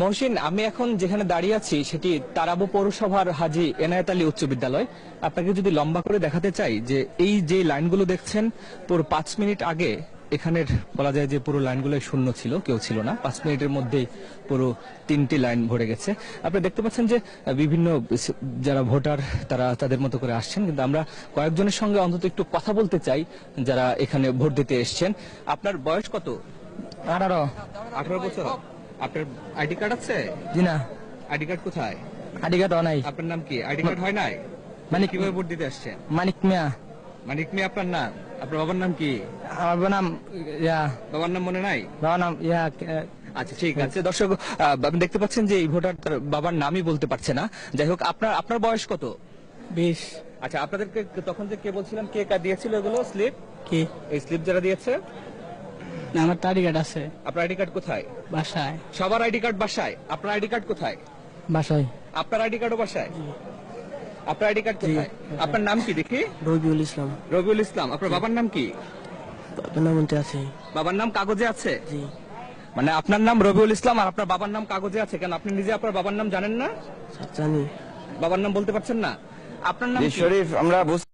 মহসিন আমি এখন যেখানে দাঁড়িয়ে আছি সেটি তারাবো পৌরসভার হাজি এনায়েত আলী উচ্চ বিদ্যালয়। আপনাকে যদি লম্বা করে দেখাতে চাই যে এই যে লাইনগুলো দেখছেন পুরো পাঁচ মিনিট আগে এখানের বলা যায় যে পুরো লাইনগুলো শূন্য ছিল কেউ ছিল না। পাঁচ মিনিটের মধ্যেই পুরো তিনটি লাইন ভরে গেছে। আপনি দেখতে পাচ্ছেন যে বিভিন্ন যারা ভোটার তারা তাদের মতো করে আসছেন। কিন্তু আমরা কয়েকজনের সঙ্গে অন্তত একটু কথা বলতে চাই যারা এখানে ভোট দিতে এসছেন। আপনার বয়স কত? আঠারো। আঠারো বছর। আপনার আইডি কার্ড আছে? জি না। আইডি কার্ড কোথায়? আইডি কার্ড নাই আপনার নাম কি? আইডি কার্ড হয় নাই? মানে কীভাবে ভোট দিতে আসছেন মানিক মিয়া। মানিক মিয়া আপনার নাম? আপনার বাবার নাম কি? আমার বাবার নাম ইয়া। বাবার নাম মনে নাই? বাবার নাম ইয়া আচ্ছা ঠিক আছে। দর্শক আপনি দেখতে পাচ্ছেন যে এই ভোটার তার বাবার নামই বলতে পারছে না। যাই হোক আপনার আপনার বয়স কত? বিশ। আচ্ছা আপনাদেরকে তখন যে কে বলছিলাম কে কা দিয়েছিল এগুলো? স্লিপ? কি? এই স্লিপ যারা দিয়েছে? না, আমার তো আইডি কার্ড আছে। আপনার আইডি কার্ড কোথায়? বাসায়। সবার আইডি কার্ড বাসায়? আপনার আইডি কার্ড কোথায়? বাসায়। আপনার আইডি কার্ডও বাসায়? আপনার আইডি কার্ড কোথায়? আপনার নাম কি দেখি? রবিউল ইসলাম। রবিউল ইসলাম। আপনার বাবার নাম কি? প্রধানমন্ত্রী আছে। বাবার নাম কাগজে আছে? জি। মানে আপনার নাম রবিউল ইসলাম আর আপনার বাবার নাম কাগজে আছে? কেন আপনি নিজে আপনার বাবার নাম জানেন না? জানি। বাবার নাম বলতে পারছেন না? আপনার নাম শরীফ আমরা বুঝ-